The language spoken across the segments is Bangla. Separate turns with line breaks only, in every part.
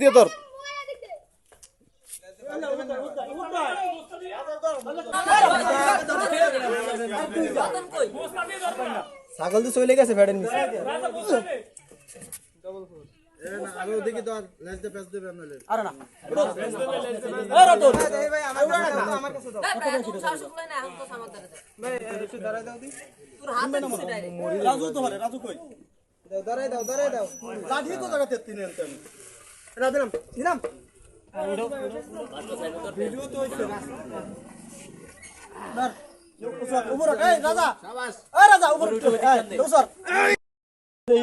দিয়ে
ছাগল তো চলে গেছে ভ্যাডের আরে না এই রতন রাজু তো পারে রাজু কই
ধরাই দাও ধরাই দাও
লাঠি তো জায়গাতে তিনে আনতে আমি
না দিলাম দিলাম
ভিডিও তো হইছে ধর উপর এই রাজা এই রাজা উপর এই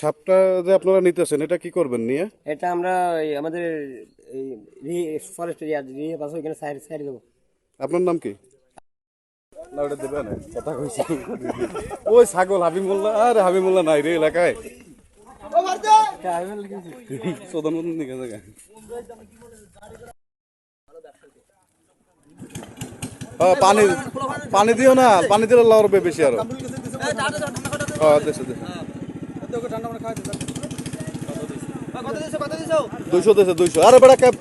সাপটা যে আপনারা নিতেছেন এটা কি করবেন নিয়ে?
এটা আমরা এই আমাদের এই ফরেস্ট এরিয়া পাশে ওইখানে সাইড সাইড দেবো।
আপনার নাম কি? না ওটা দেবে না। কথা কইছি। ওই ছাগল হাবিমুল্লাহ আরে হাবিমুল্লাহ নাই রে এলাকায়। চোদন মতন দিকে জায়গা হ্যাঁ পানি পানি দিও না পানি দিলে লড়বে বেশি
আরও।
দুইশো দেশে দুইশো। আরে বেড়া ক্যাপ